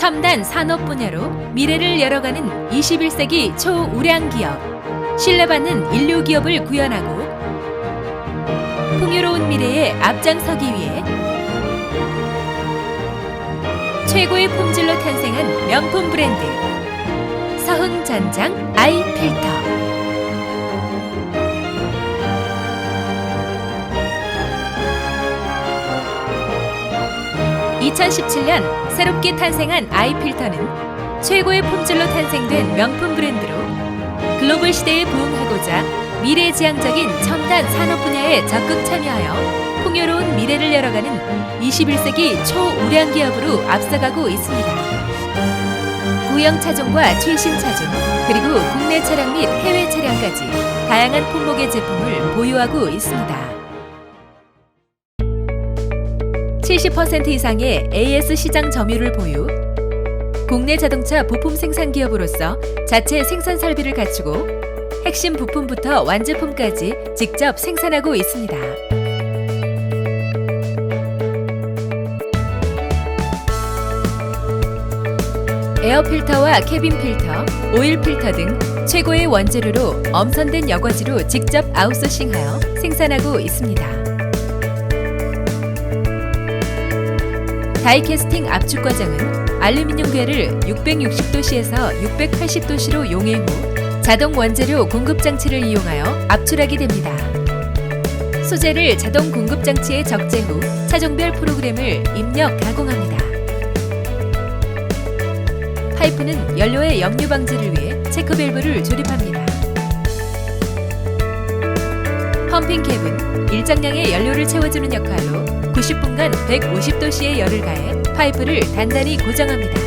첨단 산업 분야로 미래를 열어가는 21세기 초우량 기업. 신뢰받는 인류 기업을 구현하고 풍요로운 미래에 앞장서기 위해 최고의 품질로 탄생한 명품 브랜드 서흥 전장 아이 필터. 2017년 새롭게 탄생한 아이필터는 최고의 품질로 탄생된 명품 브랜드로 글로벌 시대에 부응하고자 미래지향적인 첨단 산업 분야에 적극 참여하여 풍요로운 미래를 열어가는 21세기 초우량 기업으로 앞서가고 있습니다. 구형 차종과 최신 차종, 그리고 국내 차량 및 해외 차량까지 다양한 품목의 제품을 보유하고 있습니다. 70% 이상의 AS 시장 점유율을 보유. 국내 자동차 부품 생산 기업으로서 자체 생산 설비를 갖추고 핵심 부품부터 완제품까지 직접 생산하고 있습니다. 에어 필터와 캐빈 필터, 오일 필터 등 최고의 원재료로 엄선된 여과지로 직접 아웃소싱하여 생산하고 있습니다. 다이캐스팅 압축 과정은 알루미늄 괴를 660도씨에서 680도씨로 용해 후 자동 원재료 공급 장치를 이용하여 압출하게 됩니다. 소재를 자동 공급 장치에 적재 후 차종별 프로그램을 입력 가공합니다. 파이프는 연료의 역류 방지를 위해 체크 밸브를 조립합니다. 펌핑 캡은 일정량의 연료를 채워주는 역할로 90분간 150도씨의 열을 가해 파이프를 단단히 고정합니다.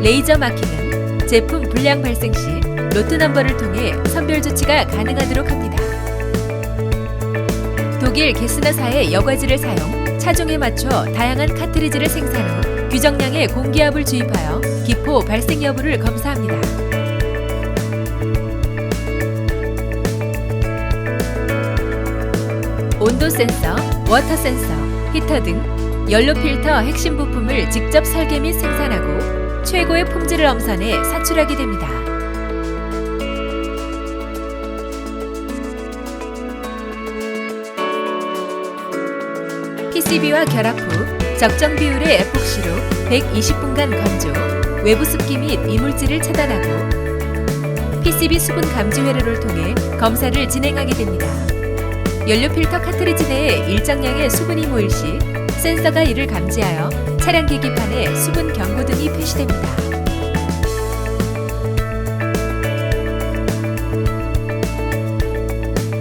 레이저 마킹은 제품 불량 발생 시 로트 넘버를 통해 선별 조치가 가능하도록 합니다. 독일 게스나사의 여과지를 사용, 차종에 맞춰 다양한 카트리지를 생산 후 규정량의 공기압을 주입하여 기포 발생 여부를 검사합니다. 온도 센서, 워터 센서, 히터 등 연료 필터 핵심 부품을 직접 설계 및 생산하고 최고의 품질을 엄선해 사출하게 됩니다. PCB와 결합 후 적정 비율의 에폭시로 120분간 건조, 외부 습기 및 이물질을 차단하고 PCB 수분 감지 회로를 통해 검사를 진행하게 됩니다. 연료 필터 카트리지 내에 일정량의 수분이 모일 시 센서가 이를 감지하여 차량 계기판에 수분 경고 등이 표시됩니다.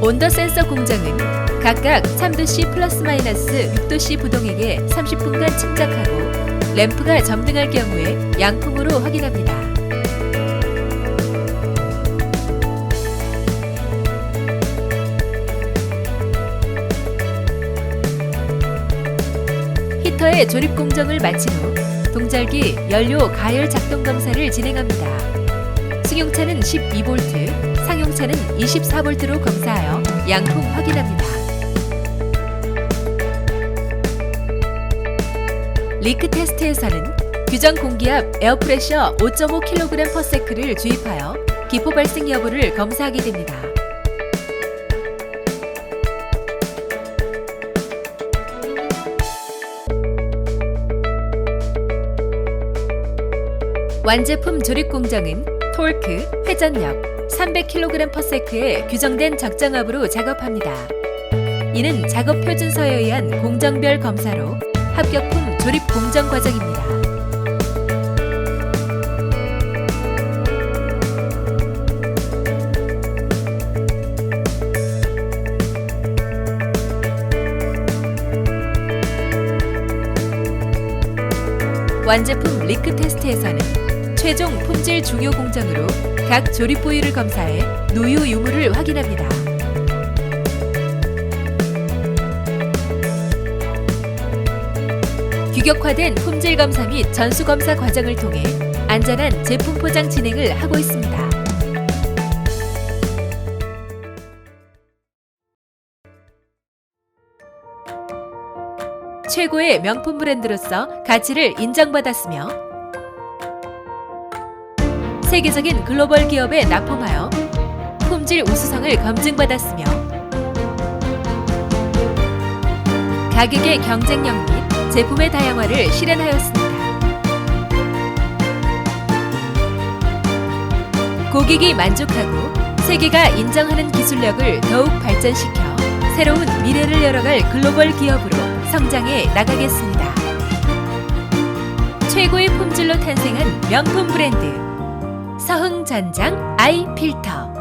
온도 센서 공정은 각각 3도씨 플러스 마이너스 6도씨 부동액에 30분간 침착하고 램프가 점등할 경우에 양풍으로 확인합니다. 조립 공정을 마친 후 동절기 연료 가열 작동 검사를 진행합니다. 승용차는 12V, 상용차는 24V로 검사하여 양품 확인합니다. 리크 테스트에서는 규정 공기압 에어프레셔 5.5kg/s를 주입하여 기포 발생 여부를 검사하게 됩니다. 완제품 조립 공정은 톨크, 회전력 300kg/s의 규정된 적정압으로 작업합니다. 이는 작업 표준서에 의한 공정별 검사로 합격품 조립 공정 과정입니다. 완제품 리크 테스트에서는 최종 품질 중요 공정으로 각 조립 부위를 검사해 노유 유무를 확인합니다. 규격화된 품질 검사 및 전수 검사 과정을 통해 안전한 제품 포장 진행을 하고 있습니다. 최고의 명품 브랜드로서 가치를 인정받았으며 세계적인 글로벌 기업에 납품하여 품질 우수성을 검증받았으며 가격의 경쟁력 및 제품의 다양화를 실현하였습니다. 고객이 만족하고 세계가 인정하는 기술력을 더욱 발전시켜 새로운 미래를 열어갈 글로벌 기업으로 성장해 나가겠습니다. 최고의 품질로 탄생한 명품 브랜드 서흥 전장 아이 필터